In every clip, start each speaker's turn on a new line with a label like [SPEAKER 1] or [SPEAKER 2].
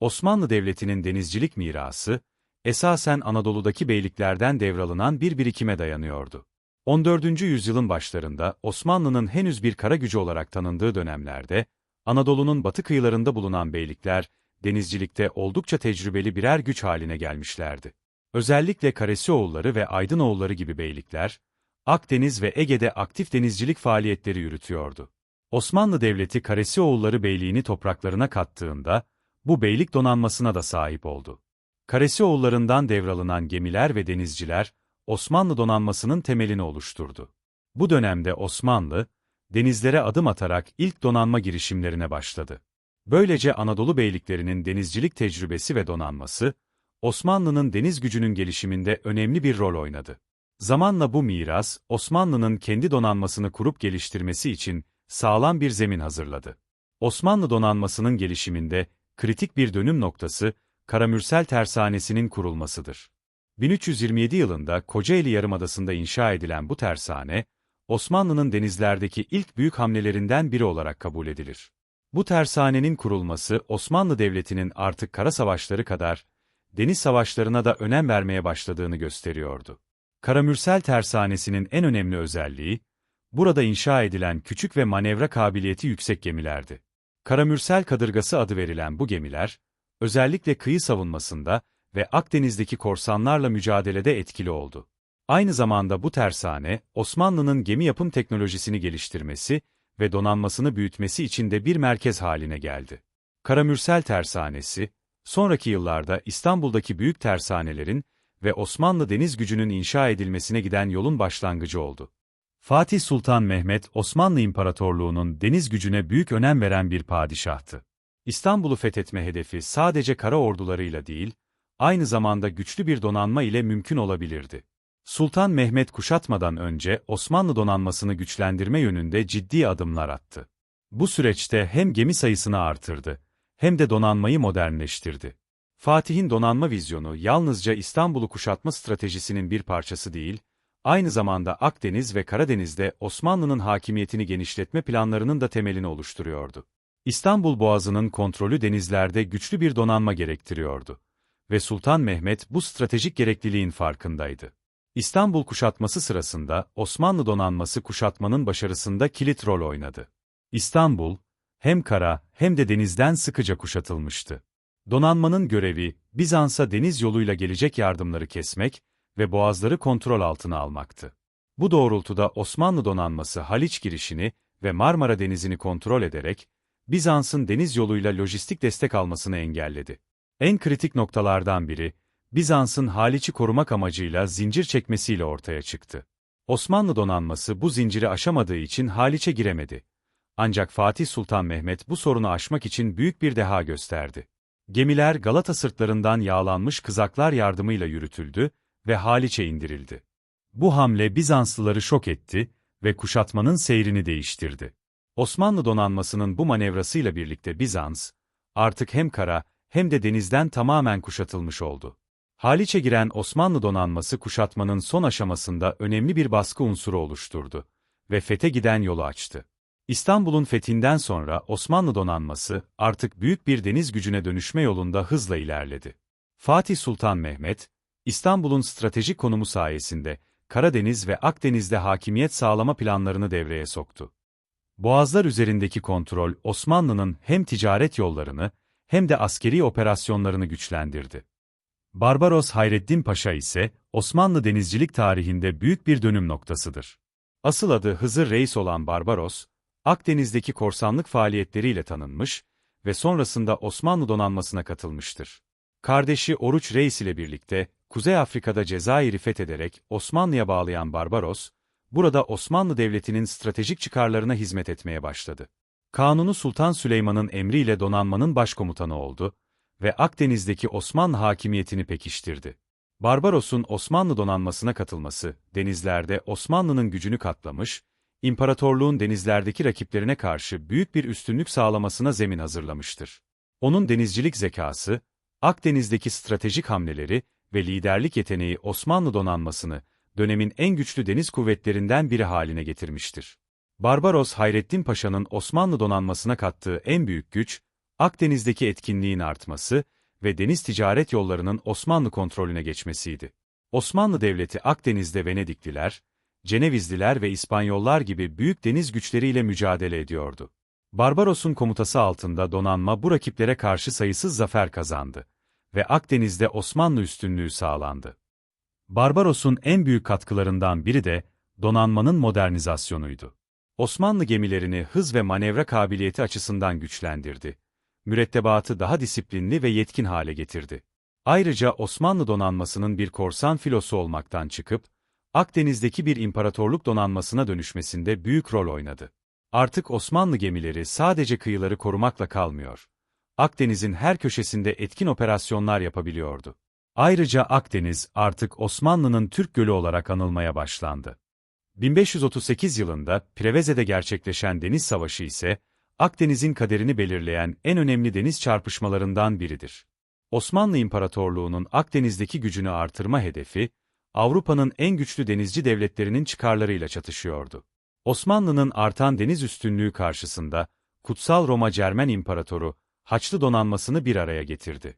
[SPEAKER 1] Osmanlı Devleti'nin denizcilik mirası, esasen Anadolu'daki beyliklerden devralınan bir birikime dayanıyordu. 14. yüzyılın başlarında Osmanlı'nın henüz bir kara gücü olarak tanındığı dönemlerde, Anadolu'nun batı kıyılarında bulunan beylikler, denizcilikte oldukça tecrübeli birer güç haline gelmişlerdi. Özellikle Karesioğulları ve Aydınoğulları gibi beylikler, Akdeniz ve Ege'de aktif denizcilik faaliyetleri yürütüyordu. Osmanlı Devleti Karesioğulları Beyliğini topraklarına kattığında, bu beylik donanmasına da sahip oldu. Karesioğullarından devralınan gemiler ve denizciler, Osmanlı donanmasının temelini oluşturdu. Bu dönemde Osmanlı, denizlere adım atarak ilk donanma girişimlerine başladı. Böylece Anadolu beyliklerinin denizcilik tecrübesi ve donanması, Osmanlı'nın deniz gücünün gelişiminde önemli bir rol oynadı. Zamanla bu miras, Osmanlı'nın kendi donanmasını kurup geliştirmesi için sağlam bir zemin hazırladı. Osmanlı donanmasının gelişiminde kritik bir dönüm noktası, Karamürsel Tersanesi'nin kurulmasıdır. 1327 yılında Kocaeli Yarımadası'nda inşa edilen bu tersane, Osmanlı'nın denizlerdeki ilk büyük hamlelerinden biri olarak kabul edilir. Bu tersanenin kurulması Osmanlı Devleti'nin artık kara savaşları kadar deniz savaşlarına da önem vermeye başladığını gösteriyordu. Karamürsel Tersanesi'nin en önemli özelliği, burada inşa edilen küçük ve manevra kabiliyeti yüksek gemilerdi. Karamürsel Kadırgası adı verilen bu gemiler, özellikle kıyı savunmasında ve Akdeniz'deki korsanlarla mücadelede etkili oldu. Aynı zamanda bu tersane, Osmanlı'nın gemi yapım teknolojisini geliştirmesi ve donanmasını büyütmesi için de bir merkez haline geldi. Karamürsel Tersanesi, sonraki yıllarda İstanbul'daki büyük tersanelerin ve Osmanlı deniz gücünün inşa edilmesine giden yolun başlangıcı oldu. Fatih Sultan Mehmet, Osmanlı İmparatorluğu'nun deniz gücüne büyük önem veren bir padişahtı. İstanbul'u fethetme hedefi sadece kara ordularıyla değil, aynı zamanda güçlü bir donanma ile mümkün olabilirdi. Sultan Mehmet kuşatmadan önce Osmanlı donanmasını güçlendirme yönünde ciddi adımlar attı. Bu süreçte hem gemi sayısını artırdı, hem de donanmayı modernleştirdi. Fatih'in donanma vizyonu yalnızca İstanbul'u kuşatma stratejisinin bir parçası değil, aynı zamanda Akdeniz ve Karadeniz'de Osmanlı'nın hakimiyetini genişletme planlarının da temelini oluşturuyordu. İstanbul Boğazı'nın kontrolü denizlerde güçlü bir donanma gerektiriyordu. Ve Sultan Mehmet bu stratejik gerekliliğin farkındaydı. İstanbul kuşatması sırasında Osmanlı donanması kuşatmanın başarısında kilit rol oynadı. İstanbul, hem kara hem de denizden sıkıca kuşatılmıştı. Donanmanın görevi, Bizans'a deniz yoluyla gelecek yardımları kesmek ve boğazları kontrol altına almaktı. Bu doğrultuda Osmanlı donanması Haliç girişini ve Marmara Denizi'ni kontrol ederek, Bizans'ın deniz yoluyla lojistik destek almasını engelledi. En kritik noktalardan biri, Bizans'ın Haliç'i korumak amacıyla zincir çekmesiyle ortaya çıktı. Osmanlı donanması bu zinciri aşamadığı için Haliç'e giremedi. Ancak Fatih Sultan Mehmet bu sorunu aşmak için büyük bir deha gösterdi. Gemiler Galata sırtlarından yağlanmış kızaklar yardımıyla yürütüldü ve Haliç'e indirildi. Bu hamle Bizanslıları şok etti ve kuşatmanın seyrini değiştirdi. Osmanlı donanmasının bu manevrasıyla birlikte Bizans, artık hem kara hem de denizden tamamen kuşatılmış oldu. Haliç'e giren Osmanlı donanması kuşatmanın son aşamasında önemli bir baskı unsuru oluşturdu ve fete giden yolu açtı. İstanbul'un fethinden sonra Osmanlı donanması artık büyük bir deniz gücüne dönüşme yolunda hızla ilerledi. Fatih Sultan Mehmet, İstanbul'un stratejik konumu sayesinde Karadeniz ve Akdeniz'de hakimiyet sağlama planlarını devreye soktu. Boğazlar üzerindeki kontrol Osmanlı'nın hem ticaret yollarını hem de askeri operasyonlarını güçlendirdi. Barbaros Hayreddin Paşa ise Osmanlı denizcilik tarihinde büyük bir dönüm noktasıdır. Asıl adı Hızır Reis olan Barbaros, Akdeniz'deki korsanlık faaliyetleriyle tanınmış ve sonrasında Osmanlı donanmasına katılmıştır. Kardeşi Oruç Reis ile birlikte Kuzey Afrika'da Cezayir'i fethederek Osmanlı'ya bağlayan Barbaros, burada Osmanlı Devleti'nin stratejik çıkarlarına hizmet etmeye başladı. Kanunu Sultan Süleyman'ın emriyle donanmanın başkomutanı oldu ve Akdeniz'deki Osmanlı hakimiyetini pekiştirdi. Barbaros'un Osmanlı donanmasına katılması, denizlerde Osmanlı'nın gücünü katlamış, imparatorluğun denizlerdeki rakiplerine karşı büyük bir üstünlük sağlamasına zemin hazırlamıştır. Onun denizcilik zekası, Akdeniz'deki stratejik hamleleri ve liderlik yeteneği Osmanlı donanmasını, dönemin en güçlü deniz kuvvetlerinden biri haline getirmiştir. Barbaros Hayrettin Paşa'nın Osmanlı donanmasına kattığı en büyük güç, Akdeniz'deki etkinliğin artması ve deniz ticaret yollarının Osmanlı kontrolüne geçmesiydi. Osmanlı Devleti Akdeniz'de Venedikliler, Cenevizliler ve İspanyollar gibi büyük deniz güçleriyle mücadele ediyordu. Barbaros'un komutası altında donanma bu rakiplere karşı sayısız zafer kazandı ve Akdeniz'de Osmanlı üstünlüğü sağlandı. Barbaros'un en büyük katkılarından biri de donanmanın modernizasyonuydu. Osmanlı gemilerini hız ve manevra kabiliyeti açısından güçlendirdi. Mürettebatı daha disiplinli ve yetkin hale getirdi. Ayrıca Osmanlı donanmasının bir korsan filosu olmaktan çıkıp, Akdeniz'deki bir imparatorluk donanmasına dönüşmesinde büyük rol oynadı. Artık Osmanlı gemileri sadece kıyıları korumakla kalmıyor. Akdeniz'in her köşesinde etkin operasyonlar yapabiliyordu. Ayrıca Akdeniz artık Osmanlı'nın Türk Gölü olarak anılmaya başlandı. 1538 yılında Preveze'de gerçekleşen Deniz Savaşı ise, Akdeniz'in kaderini belirleyen en önemli deniz çarpışmalarından biridir. Osmanlı İmparatorluğu'nun Akdeniz'deki gücünü artırma hedefi, Avrupa'nın en güçlü denizci devletlerinin çıkarlarıyla çatışıyordu. Osmanlı'nın artan deniz üstünlüğü karşısında, Kutsal Roma Cermen İmparatoru, Haçlı donanmasını bir araya getirdi.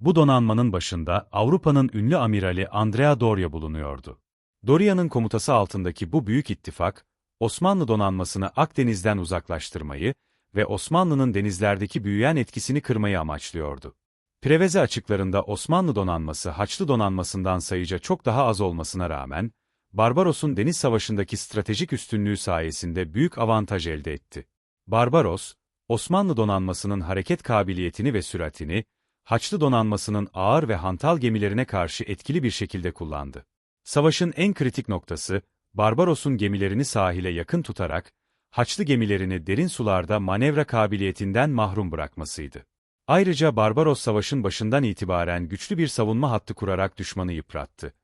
[SPEAKER 1] Bu donanmanın başında Avrupa'nın ünlü amirali Andrea Doria bulunuyordu. Doria'nın komutası altındaki bu büyük ittifak, Osmanlı donanmasını Akdeniz'den uzaklaştırmayı ve Osmanlı'nın denizlerdeki büyüyen etkisini kırmayı amaçlıyordu. Preveze açıklarında Osmanlı donanması Haçlı donanmasından sayıca çok daha az olmasına rağmen, Barbaros'un deniz savaşındaki stratejik üstünlüğü sayesinde büyük avantaj elde etti. Barbaros, Osmanlı donanmasının hareket kabiliyetini ve süratini, Haçlı donanmasının ağır ve hantal gemilerine karşı etkili bir şekilde kullandı. Savaşın en kritik noktası, Barbaros'un gemilerini sahile yakın tutarak, Haçlı gemilerini derin sularda manevra kabiliyetinden mahrum bırakmasıydı. Ayrıca Barbaros savaşın başından itibaren güçlü bir savunma hattı kurarak düşmanı yıprattı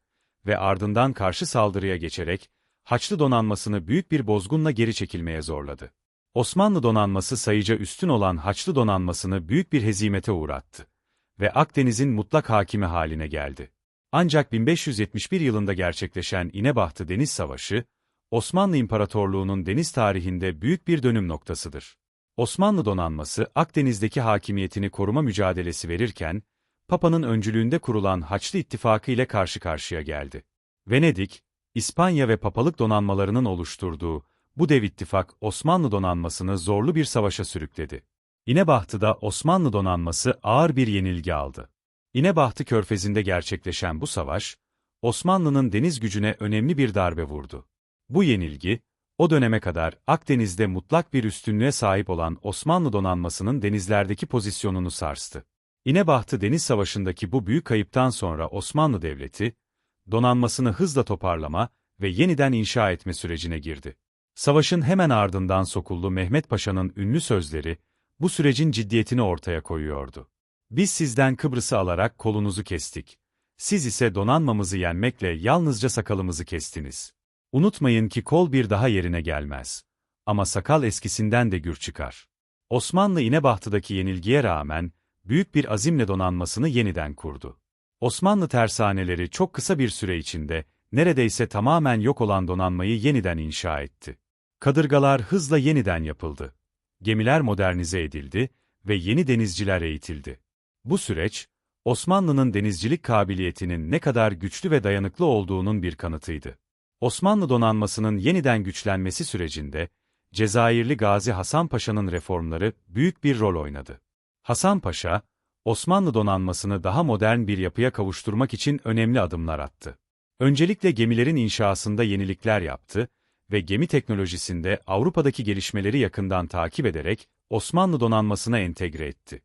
[SPEAKER 1] ve ardından karşı saldırıya geçerek, Haçlı donanmasını büyük bir bozgunla geri çekilmeye zorladı. Osmanlı donanması sayıca üstün olan Haçlı donanmasını büyük bir hezimete uğrattı ve Akdeniz'in mutlak hakimi haline geldi. Ancak 1571 yılında gerçekleşen İnebahtı Deniz Savaşı, Osmanlı İmparatorluğu'nun deniz tarihinde büyük bir dönüm noktasıdır. Osmanlı donanması Akdeniz'deki hakimiyetini koruma mücadelesi verirken, Papa'nın öncülüğünde kurulan Haçlı İttifakı ile karşı karşıya geldi. Venedik, İspanya ve papalık donanmalarının oluşturduğu bu dev ittifak Osmanlı donanmasını zorlu bir savaşa sürükledi. İnebahtı'da Osmanlı donanması ağır bir yenilgi aldı. İnebahtı körfezinde gerçekleşen bu savaş, Osmanlı'nın deniz gücüne önemli bir darbe vurdu. Bu yenilgi, o döneme kadar Akdeniz'de mutlak bir üstünlüğe sahip olan Osmanlı donanmasının denizlerdeki pozisyonunu sarstı. İnebahtı Deniz Savaşı'ndaki bu büyük kayıptan sonra Osmanlı Devleti, donanmasını hızla toparlama ve yeniden inşa etme sürecine girdi. Savaşın hemen ardından Sokullu Mehmet Paşa'nın ünlü sözleri, bu sürecin ciddiyetini ortaya koyuyordu. Biz sizden Kıbrıs'ı alarak kolunuzu kestik. Siz ise donanmamızı yenmekle yalnızca sakalımızı kestiniz. Unutmayın ki kol bir daha yerine gelmez. Ama sakal eskisinden de gür çıkar. Osmanlı İnebahtı'daki yenilgiye rağmen, büyük bir azimle donanmasını yeniden kurdu. Osmanlı tersaneleri çok kısa bir süre içinde, neredeyse tamamen yok olan donanmayı yeniden inşa etti. Kadırgalar hızla yeniden yapıldı. Gemiler modernize edildi ve yeni denizciler eğitildi. Bu süreç, Osmanlı'nın denizcilik kabiliyetinin ne kadar güçlü ve dayanıklı olduğunun bir kanıtıydı. Osmanlı donanmasının yeniden güçlenmesi sürecinde, Cezayirli Gazi Hasan Paşa'nın reformları büyük bir rol oynadı. Hasan Paşa, Osmanlı donanmasını daha modern bir yapıya kavuşturmak için önemli adımlar attı. Öncelikle gemilerin inşasında yenilikler yaptı ve gemi teknolojisinde Avrupa'daki gelişmeleri yakından takip ederek Osmanlı donanmasına entegre etti.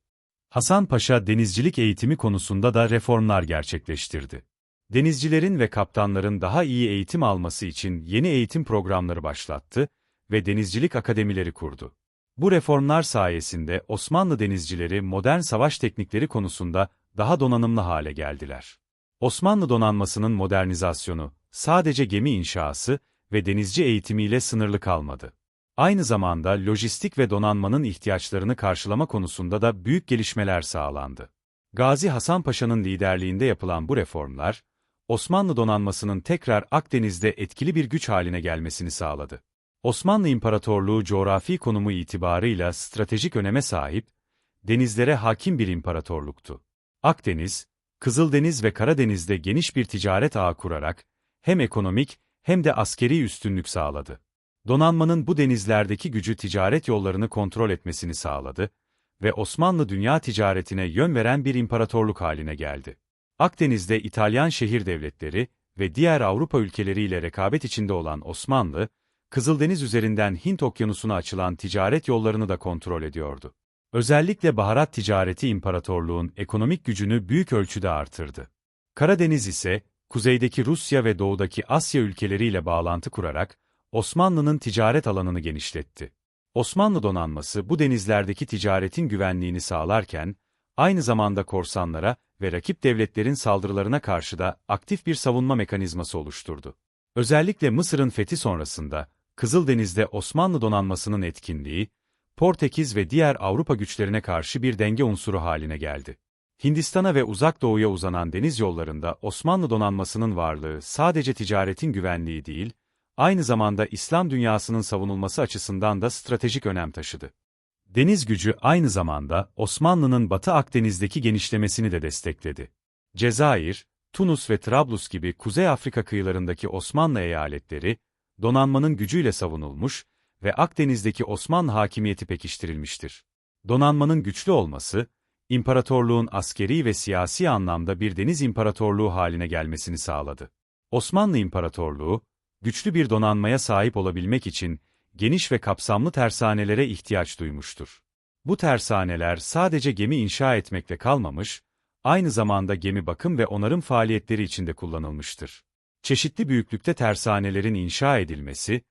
[SPEAKER 1] Hasan Paşa denizcilik eğitimi konusunda da reformlar gerçekleştirdi. Denizcilerin ve kaptanların daha iyi eğitim alması için yeni eğitim programları başlattı ve denizcilik akademileri kurdu. Bu reformlar sayesinde Osmanlı denizcileri modern savaş teknikleri konusunda daha donanımlı hale geldiler. Osmanlı donanmasının modernizasyonu, sadece gemi inşası ve denizci eğitimiyle sınırlı kalmadı. Aynı zamanda lojistik ve donanmanın ihtiyaçlarını karşılama konusunda da büyük gelişmeler sağlandı. Gazi Hasan Paşa'nın liderliğinde yapılan bu reformlar, Osmanlı donanmasının tekrar Akdeniz'de etkili bir güç haline gelmesini sağladı. Osmanlı İmparatorluğu coğrafi konumu itibarıyla stratejik öneme sahip, denizlere hakim bir imparatorluktu. Akdeniz, Kızıldeniz ve Karadeniz'de geniş bir ticaret ağı kurarak, hem ekonomik hem de askeri üstünlük sağladı. Donanmanın bu denizlerdeki gücü ticaret yollarını kontrol etmesini sağladı ve Osmanlı dünya ticaretine yön veren bir imparatorluk haline geldi. Akdeniz'de İtalyan şehir devletleri ve diğer Avrupa ülkeleriyle rekabet içinde olan Osmanlı, Kızıldeniz üzerinden Hint okyanusuna açılan ticaret yollarını da kontrol ediyordu. Özellikle baharat ticareti imparatorluğun ekonomik gücünü büyük ölçüde artırdı. Karadeniz ise, kuzeydeki Rusya ve doğudaki Asya ülkeleriyle bağlantı kurarak, Osmanlı'nın ticaret alanını genişletti. Osmanlı donanması bu denizlerdeki ticaretin güvenliğini sağlarken, aynı zamanda korsanlara ve rakip devletlerin saldırılarına karşı da aktif bir savunma mekanizması oluşturdu. Özellikle Mısır'ın fethi sonrasında, Kızıldeniz'de Osmanlı donanmasının etkinliği, Portekiz ve diğer Avrupa güçlerine karşı bir denge unsuru haline geldi. Hindistan'a ve Uzak Doğu'ya uzanan deniz yollarında Osmanlı donanmasının varlığı sadece ticaretin güvenliği değil, aynı zamanda İslam dünyasının savunulması açısından da stratejik önem taşıdı. Deniz gücü aynı zamanda Osmanlı'nın Batı Akdeniz'deki genişlemesini de destekledi. Cezayir, Tunus ve Trablus gibi Kuzey Afrika kıyılarındaki Osmanlı eyaletleri, donanmanın gücüyle savunulmuş ve Akdeniz'deki Osmanlı hakimiyeti pekiştirilmiştir. Donanmanın güçlü olması, imparatorluğun askeri ve siyasi anlamda bir deniz imparatorluğu haline gelmesini sağladı. Osmanlı İmparatorluğu, güçlü bir donanmaya sahip olabilmek için geniş ve kapsamlı tersanelere ihtiyaç duymuştur. Bu tersaneler sadece gemi inşa etmekle kalmamış, aynı zamanda gemi bakım ve onarım faaliyetleri içinde kullanılmıştır. Çeşitli büyüklükte tersanelerin inşa edilmesi,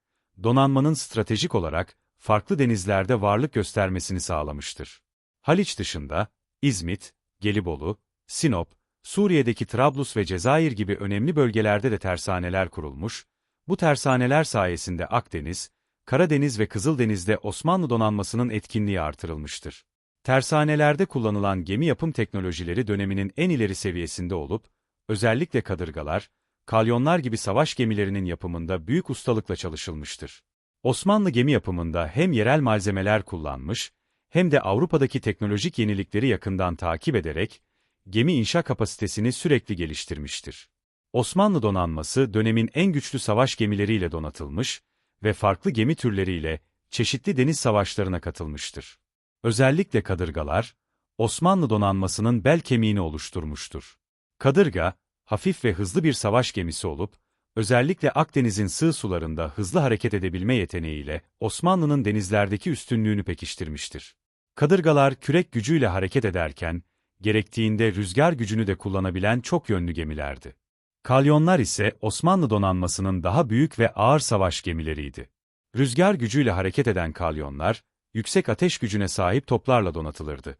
[SPEAKER 1] donanmanın stratejik olarak farklı denizlerde varlık göstermesini sağlamıştır. Haliç dışında, İzmit, Gelibolu, Sinop, Suriye'deki Trablus ve Cezayir gibi önemli bölgelerde de tersaneler kurulmuş, bu tersaneler sayesinde Akdeniz, Karadeniz ve Kızıldeniz'de Osmanlı donanmasının etkinliği artırılmıştır. Tersanelerde kullanılan gemi yapım teknolojileri döneminin en ileri seviyesinde olup, özellikle kadırgalar, kalyonlar gibi savaş gemilerinin yapımında büyük ustalıkla çalışılmıştır. Osmanlı gemi yapımında hem yerel malzemeler kullanmış, hem de Avrupa'daki teknolojik yenilikleri yakından takip ederek, gemi inşa kapasitesini sürekli geliştirmiştir. Osmanlı donanması dönemin en güçlü savaş gemileriyle donatılmış ve farklı gemi türleriyle çeşitli deniz savaşlarına katılmıştır. Özellikle kadırgalar, Osmanlı donanmasının bel kemiğini oluşturmuştur. Kadırga, hafif ve hızlı bir savaş gemisi olup, özellikle Akdeniz'in sığ sularında hızlı hareket edebilme yeteneğiyle Osmanlı'nın denizlerdeki üstünlüğünü pekiştirmiştir. Kadırgalar kürek gücüyle hareket ederken, gerektiğinde rüzgar gücünü de kullanabilen çok yönlü gemilerdi. Kalyonlar ise Osmanlı donanmasının daha büyük ve ağır savaş gemileriydi. Rüzgar gücüyle hareket eden kalyonlar, yüksek ateş gücüne sahip toplarla donatılırdı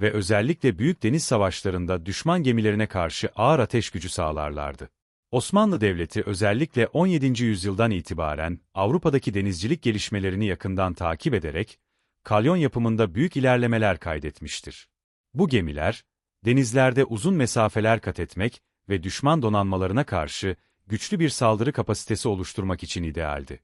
[SPEAKER 1] ve özellikle büyük deniz savaşlarında düşman gemilerine karşı ağır ateş gücü sağlarlardı. Osmanlı Devleti özellikle 17. yüzyıldan itibaren Avrupa'daki denizcilik gelişmelerini yakından takip ederek, kalyon yapımında büyük ilerlemeler kaydetmiştir. Bu gemiler, denizlerde uzun mesafeler kat etmek ve düşman donanmalarına karşı güçlü bir saldırı kapasitesi oluşturmak için idealdi.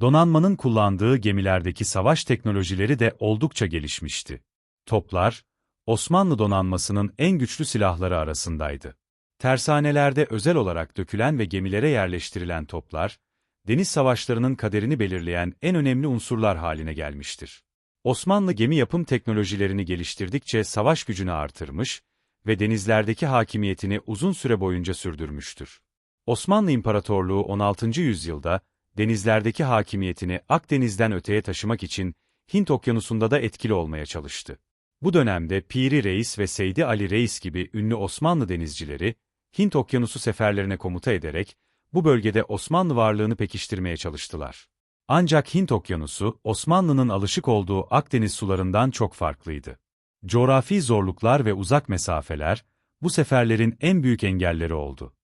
[SPEAKER 1] Donanmanın kullandığı gemilerdeki savaş teknolojileri de oldukça gelişmişti. Toplar, Osmanlı donanmasının en güçlü silahları arasındaydı. Tersanelerde özel olarak dökülen ve gemilere yerleştirilen toplar, deniz savaşlarının kaderini belirleyen en önemli unsurlar haline gelmiştir. Osmanlı gemi yapım teknolojilerini geliştirdikçe savaş gücünü artırmış ve denizlerdeki hakimiyetini uzun süre boyunca sürdürmüştür. Osmanlı İmparatorluğu 16. yüzyılda, denizlerdeki hakimiyetini Akdeniz'den öteye taşımak için Hint okyanusunda da etkili olmaya çalıştı. Bu dönemde Piri Reis ve Seydi Ali Reis gibi ünlü Osmanlı denizcileri, Hint okyanusu seferlerine komuta ederek, bu bölgede Osmanlı varlığını pekiştirmeye çalıştılar. Ancak Hint okyanusu, Osmanlı'nın alışık olduğu Akdeniz sularından çok farklıydı. Coğrafi zorluklar ve uzak mesafeler, bu seferlerin en büyük engelleri oldu.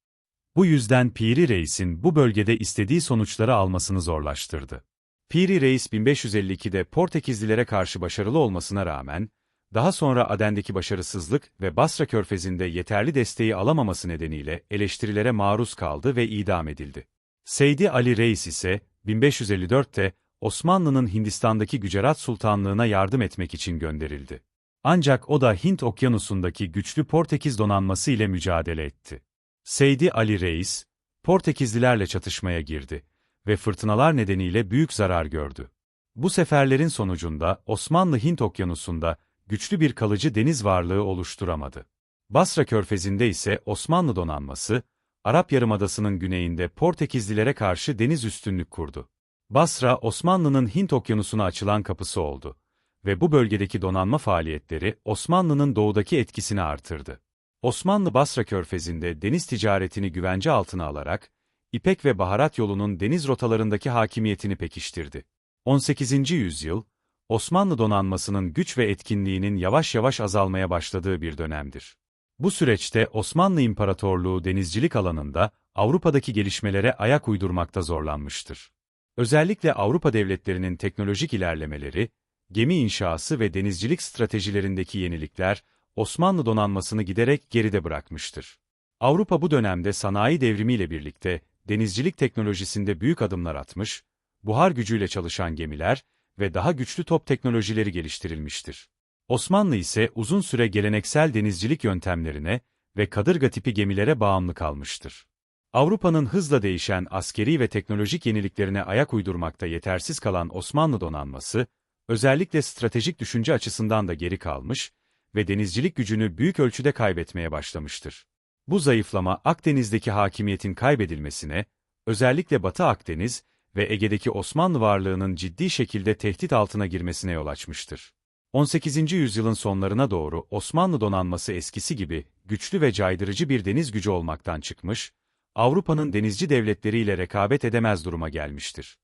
[SPEAKER 1] Bu yüzden Piri Reis'in bu bölgede istediği sonuçları almasını zorlaştırdı. Piri Reis 1552'de Portekizlilere karşı başarılı olmasına rağmen, daha sonra Aden'deki başarısızlık ve Basra körfezinde yeterli desteği alamaması nedeniyle eleştirilere maruz kaldı ve idam edildi. Seydi Ali Reis ise 1554'te Osmanlı'nın Hindistan'daki Gücerat Sultanlığı'na yardım etmek için gönderildi. Ancak o da Hint okyanusundaki güçlü Portekiz donanması ile mücadele etti. Seydi Ali Reis, Portekizlilerle çatışmaya girdi ve fırtınalar nedeniyle büyük zarar gördü. Bu seferlerin sonucunda Osmanlı Hint okyanusunda güçlü bir kalıcı deniz varlığı oluşturamadı. Basra körfezinde ise Osmanlı donanması, Arap Yarımadası'nın güneyinde Portekizlilere karşı deniz üstünlük kurdu. Basra, Osmanlı'nın Hint okyanusuna açılan kapısı oldu ve bu bölgedeki donanma faaliyetleri Osmanlı'nın doğudaki etkisini artırdı. Osmanlı Basra körfezinde deniz ticaretini güvence altına alarak, İpek ve baharat yolunun deniz rotalarındaki hakimiyetini pekiştirdi. 18. yüzyıl, Osmanlı donanmasının güç ve etkinliğinin yavaş yavaş azalmaya başladığı bir dönemdir. Bu süreçte Osmanlı İmparatorluğu denizcilik alanında Avrupa'daki gelişmelere ayak uydurmakta zorlanmıştır. Özellikle Avrupa devletlerinin teknolojik ilerlemeleri, gemi inşası ve denizcilik stratejilerindeki yenilikler, Osmanlı donanmasını giderek geride bırakmıştır. Avrupa bu dönemde sanayi devrimiyle birlikte denizcilik teknolojisinde büyük adımlar atmış, buhar gücüyle çalışan gemiler ve daha güçlü top teknolojileri geliştirilmiştir. Osmanlı ise uzun süre geleneksel denizcilik yöntemlerine ve kadırga tipi gemilere bağımlı kalmıştır. Avrupa'nın hızla değişen askeri ve teknolojik yeniliklerine ayak uydurmakta yetersiz kalan Osmanlı donanması, özellikle stratejik düşünce açısından da geri kalmış ve denizcilik gücünü büyük ölçüde kaybetmeye başlamıştır. Bu zayıflama Akdeniz'deki hakimiyetin kaybedilmesine, özellikle Batı Akdeniz ve Ege'deki Osmanlı varlığının ciddi şekilde tehdit altına girmesine yol açmıştır. 18. yüzyılın sonlarına doğru Osmanlı donanması eskisi gibi güçlü ve caydırıcı bir deniz gücü olmaktan çıkmış, Avrupa'nın denizci devletleriyle rekabet edemez duruma gelmiştir.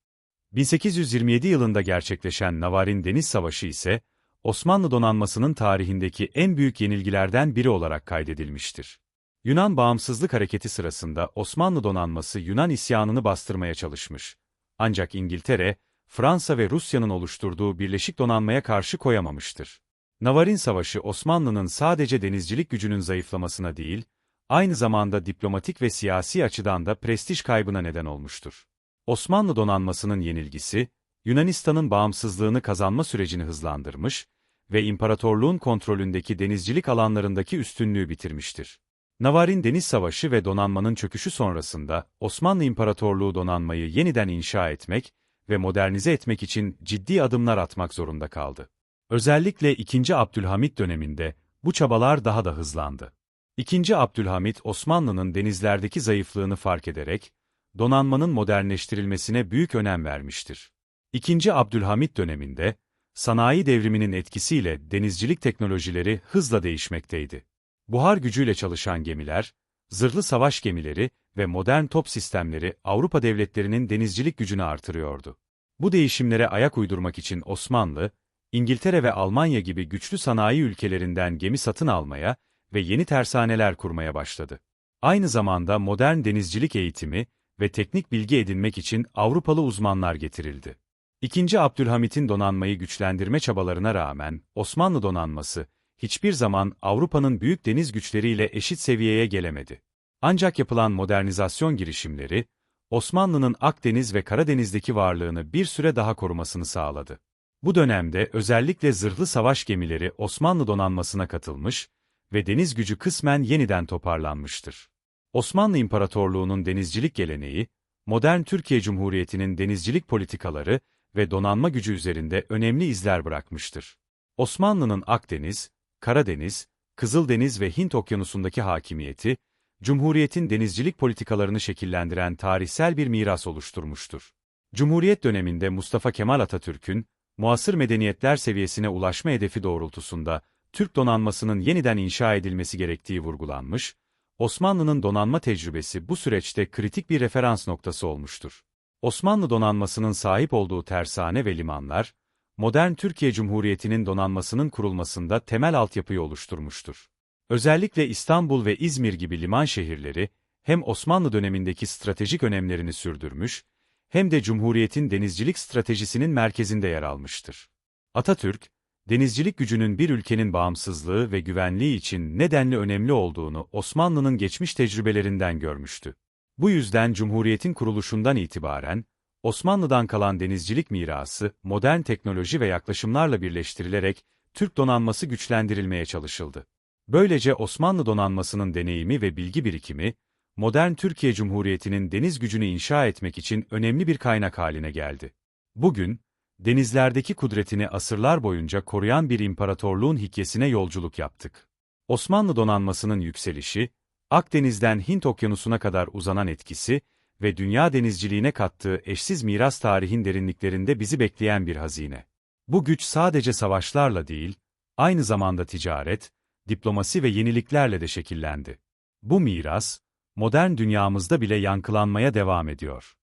[SPEAKER 1] 1827 yılında gerçekleşen Navarin Deniz Savaşı ise, Osmanlı donanmasının tarihindeki en büyük yenilgilerden biri olarak kaydedilmiştir. Yunan bağımsızlık hareketi sırasında Osmanlı donanması Yunan isyanını bastırmaya çalışmış. Ancak İngiltere, Fransa ve Rusya'nın oluşturduğu birleşik donanmaya karşı koyamamıştır. Navarin Savaşı Osmanlı'nın sadece denizcilik gücünün zayıflamasına değil, aynı zamanda diplomatik ve siyasi açıdan da prestij kaybına neden olmuştur. Osmanlı donanmasının yenilgisi, Yunanistan'ın bağımsızlığını kazanma sürecini hızlandırmış ve imparatorluğun kontrolündeki denizcilik alanlarındaki üstünlüğü bitirmiştir. Navarin Deniz Savaşı ve donanmanın çöküşü sonrasında Osmanlı İmparatorluğu donanmayı yeniden inşa etmek ve modernize etmek için ciddi adımlar atmak zorunda kaldı. Özellikle 2. Abdülhamit döneminde bu çabalar daha da hızlandı. 2. Abdülhamit Osmanlı'nın denizlerdeki zayıflığını fark ederek donanmanın modernleştirilmesine büyük önem vermiştir. 2. Abdülhamit döneminde sanayi devriminin etkisiyle denizcilik teknolojileri hızla değişmekteydi. Buhar gücüyle çalışan gemiler, zırhlı savaş gemileri ve modern top sistemleri Avrupa devletlerinin denizcilik gücünü artırıyordu. Bu değişimlere ayak uydurmak için Osmanlı, İngiltere ve Almanya gibi güçlü sanayi ülkelerinden gemi satın almaya ve yeni tersaneler kurmaya başladı. Aynı zamanda modern denizcilik eğitimi ve teknik bilgi edinmek için Avrupalı uzmanlar getirildi. İkinci Abdülhamit'in donanmayı güçlendirme çabalarına rağmen Osmanlı donanması hiçbir zaman Avrupa'nın büyük deniz güçleriyle eşit seviyeye gelemedi. Ancak yapılan modernizasyon girişimleri, Osmanlı'nın Akdeniz ve Karadeniz'deki varlığını bir süre daha korumasını sağladı. Bu dönemde özellikle zırhlı savaş gemileri Osmanlı donanmasına katılmış ve deniz gücü kısmen yeniden toparlanmıştır. Osmanlı İmparatorluğu'nun denizcilik geleneği, modern Türkiye Cumhuriyeti'nin denizcilik politikaları ve donanma gücü üzerinde önemli izler bırakmıştır. Osmanlı'nın Akdeniz, Karadeniz, Kızıldeniz ve Hint Okyanusu'ndaki hakimiyeti, Cumhuriyet'in denizcilik politikalarını şekillendiren tarihsel bir miras oluşturmuştur. Cumhuriyet döneminde Mustafa Kemal Atatürk'ün, muasır medeniyetler seviyesine ulaşma hedefi doğrultusunda, Türk donanmasının yeniden inşa edilmesi gerektiği vurgulanmış, Osmanlı'nın donanma tecrübesi bu süreçte kritik bir referans noktası olmuştur. Osmanlı donanmasının sahip olduğu tersane ve limanlar, modern Türkiye Cumhuriyeti'nin donanmasının kurulmasında temel altyapıyı oluşturmuştur. Özellikle İstanbul ve İzmir gibi liman şehirleri, hem Osmanlı dönemindeki stratejik önemlerini sürdürmüş, hem de Cumhuriyet'in denizcilik stratejisinin merkezinde yer almıştır. Atatürk, denizcilik gücünün bir ülkenin bağımsızlığı ve güvenliği için nedenli önemli olduğunu Osmanlı'nın geçmiş tecrübelerinden görmüştü. Bu yüzden Cumhuriyet'in kuruluşundan itibaren, Osmanlı'dan kalan denizcilik mirası, modern teknoloji ve yaklaşımlarla birleştirilerek, Türk donanması güçlendirilmeye çalışıldı. Böylece Osmanlı donanmasının deneyimi ve bilgi birikimi, modern Türkiye Cumhuriyeti'nin deniz gücünü inşa etmek için önemli bir kaynak haline geldi. Bugün, denizlerdeki kudretini asırlar boyunca koruyan bir imparatorluğun hikayesine yolculuk yaptık. Osmanlı donanmasının yükselişi, Akdeniz'den Hint Okyanusu'na kadar uzanan etkisi ve dünya denizciliğine kattığı eşsiz miras tarihin derinliklerinde bizi bekleyen bir hazine. Bu güç sadece savaşlarla değil, aynı zamanda ticaret, diplomasi ve yeniliklerle de şekillendi. Bu miras, modern dünyamızda bile yankılanmaya devam ediyor.